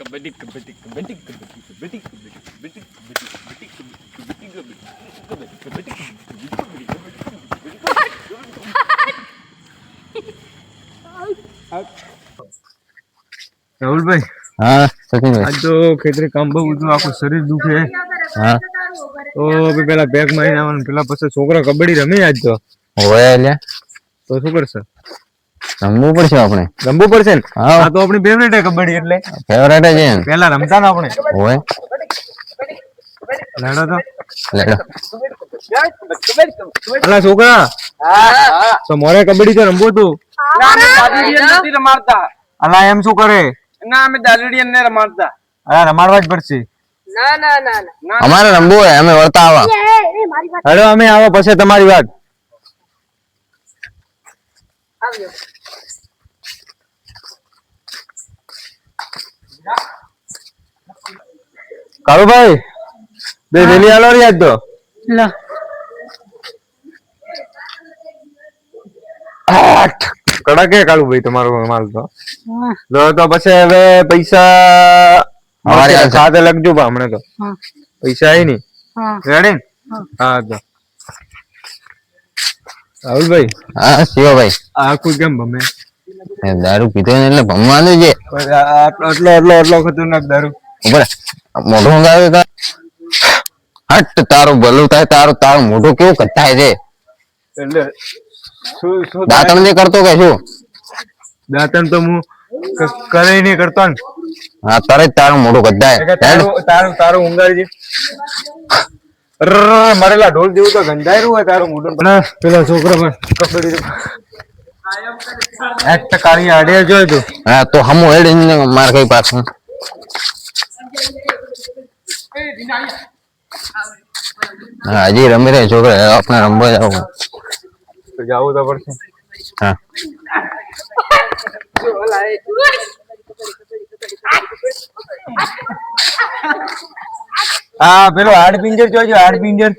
કબડ્ડી કબડ્ડી કબડ્ડી કબડ્ડી કબડ્ડી કબડ્ડી કબડ્ડી કબડ્ડી કબડ્ડી કબડ્ડી કબડ્ડી કબડ્ડી રાહુલભાઈ હા સચિનભાઈ આજ તો ખેતરે કામ બહુ બધું આખું શરીર દુખે. હા. તો ભઈ પેલા બેગમાં આવવાનું પેલા પછી છોકરા કબડ્ડી રમે આજ તો. હોય એટલે તો શું કરશે? રમવું પડશે આપણે. રમવું પડશે ને? હા. આ તો આપણી ફેવરેટ છે કબડ્ડી એટલે. ફેવરેટ છે પેલા રમતા ને આપણે. હોય લેડો તો. લેડો. અલા છોકરા તો મોરે કબડ્ડી તો રમવું તું ના અમે દાદુડિયન નથી રમાડતા. અલા એમ શું કરે? ના અમે દાદુડિયન ને રમાડતા. અલા રમાડવા જ પડશે. ના ના ના અમારે રમવું હોય અમે વળતા આવા. હેડો અમે આવો પછી તમારી વાત. કાળુભાઈ બે વેલી આલો રી આજ તો આઠ. કડક કાળુભાઈ તમારો માલ તો. લો તો પછી હવે પૈસા અમારે સાથે લખજો બા હમણાં તો. પૈસા આવી ની રેડી હા. તો. રાહુલભાઈ હા શિવભાઈ. આ આખું કેમ ભમે? દારૂ પીધો ને એટલે ભમવાનું છે. બસ એટલો એટલો આટલો આટલો આટલો ખતરનાક દારૂ. ઉપર મોઢું તા હટ તારું ભલું થાય તારું તારું મોઢું કેવું કથાય છે? એટલે શું શું દાંતણ જે કરતો કે શું? દાંતણ તો હું કરે નહીં કરતો ને. હા તારે તારું મોઢું કે તારું તારું રર્રર, મરેલા ઢોલ જેવું તો ગંધાયરું હોય તારું મોઢું. પણ પેલા છોકરા પણ કપડી એક્ટ તો કાળી આડે જોઈ તું. હા તો હમું હેડી માર કઈ પાછું. હજી રમી રહ્યા છોકરા આપણે રમવા જાવ. તો જવું તો પડશે. હા. હા પેલો હાડ પિંજર જોજો હાડ પિંજર.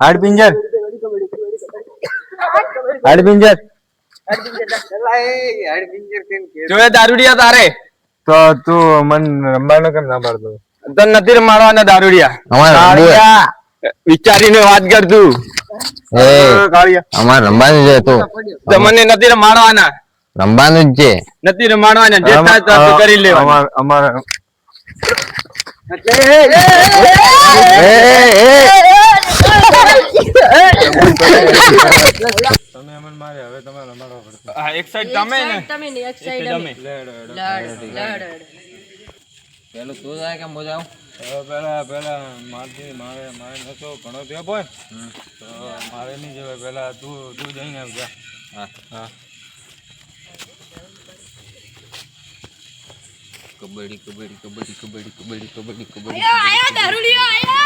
હાડ પિંજર. હાડ પિંજર. જોયે દારૂડિયા તારે? તો તું મન રમવાનો કેમ ના પાડતો તને નથી રમાડવાના દારૂડિયા અમારે વિચારીને વાત કર તું અમારે રમવાનું છે તો તમને નથી રમાડવાના રમવાનું જ છે નથી રમાડવાના જે થાય કરી લેવાનું અમાર અમાર તમે અમને મારે હવે તમારે રમાડવા પડશે હા, એક સાઈડ તમે ને તમે ને એક સાઈડ અમે લડ લડ પેલું તું જાય કે મોજા આવું પેલા પેલા મારથી મારે મારે નતો ઘણો થયો બોય તો મારે નહીં જવાય પેલા તું તું જઈને આવજા હા હા કબડ્ડી કબડ્ડી કબડ્ડી કબડ્ડી કબડ્ડી કબડ્ડી કબડ્ડી આયો આયો દારૂડિયો આયો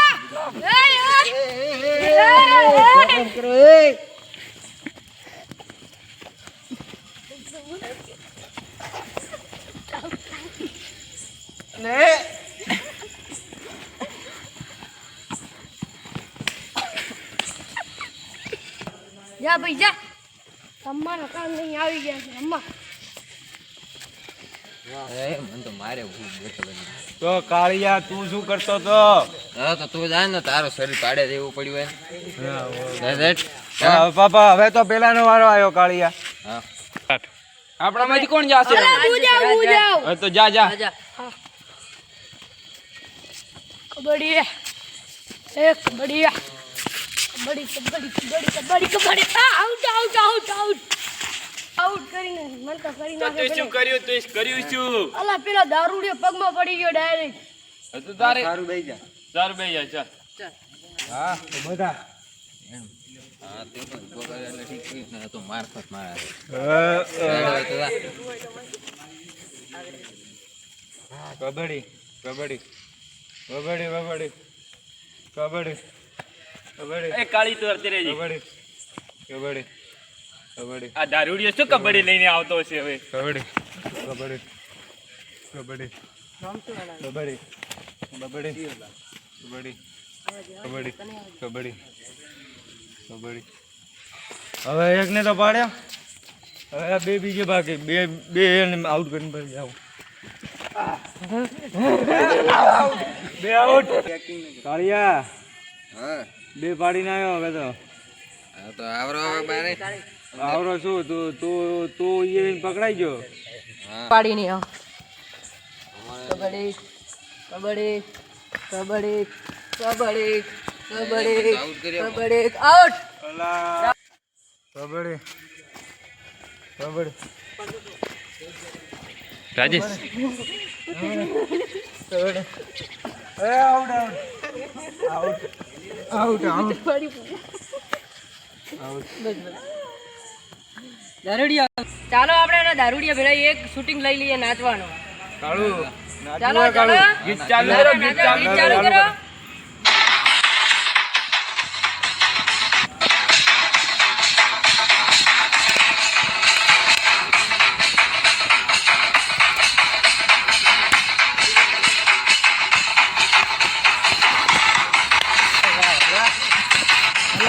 જા ભાઈ જા. તમારા કામ નહીં આવી ગયા છે અમ્મા. તો મારે ભૂલ બેઠો તો કાળિયા તું શું કરતો તો? હા તો તું જાય ને તારો શરીર પાડે દેવું પડ્યું હોય પાપા હવે તો પેલાનો વારો આવ્યો કાળિયા. હા. આપણામાંથી કોણ જાશે? હવે તો જા જા. કબડ્ડી એ kabaddi kabaddi kabaddi kabaddi kabaddi kabaddi out out out out out કરીને મન તો કરી નાખે તું શું કર્યું? તું કર્યું શું? અલા પેલા દારૂડિયો પગમાં પડી ગયો ડાયરેક્ટ હવે તો તારે સારું બેહી જા. ચાલ. હા તો બધા. હા તે તો ઊભો ઠીક ઠીક તો માર. મારા કબડ્ડી કબડ્ડી કબડ્ડી. કબડ્ડી કબડ્ડી. કબડ્ડી. એ કાળી તો હરતી રહેજી કબડ્ડી કબડ્ડી કબડ્ડી આ દારૂડિયો શું કબડ્ડી લઈને આવતો હશે હવે કબડ્ડી કબડ્ડી કબડ્ડી કબડ્ડી કબડ્ડી કબડ્ડી કબડ્ડી કબડ્ડી કબડ્ડી હવે એકને તો પાડ્યા હવે આ બે બીજે બાકી બે બે આઉટ કરીને પછી જાઓ બે આઉટ કાળિયા હા બે પાડીને આવ્યો હવે તો. તો આવરો હવે બારે. આવરો શું તું તું તું ઈ પકડાઈ ગયો? પાડી નહીં આવ કબડ્ડી કબડ્ડી કબડ્ડી કબડ્ડી કબડ્ડી કબડ્ડી આઉટ કબડ્ડી કબડ્ડી. રાજેશ. એ out out out out out. દારૂડિયા. ચાલો આપણે એના દારૂડિયા ભેળા એક શૂટિંગ લઈ લઈએ નાચવાનું. કાળુ ચાલો ચાલો. ગીત ચાલુ કરો ગીત ચાલુ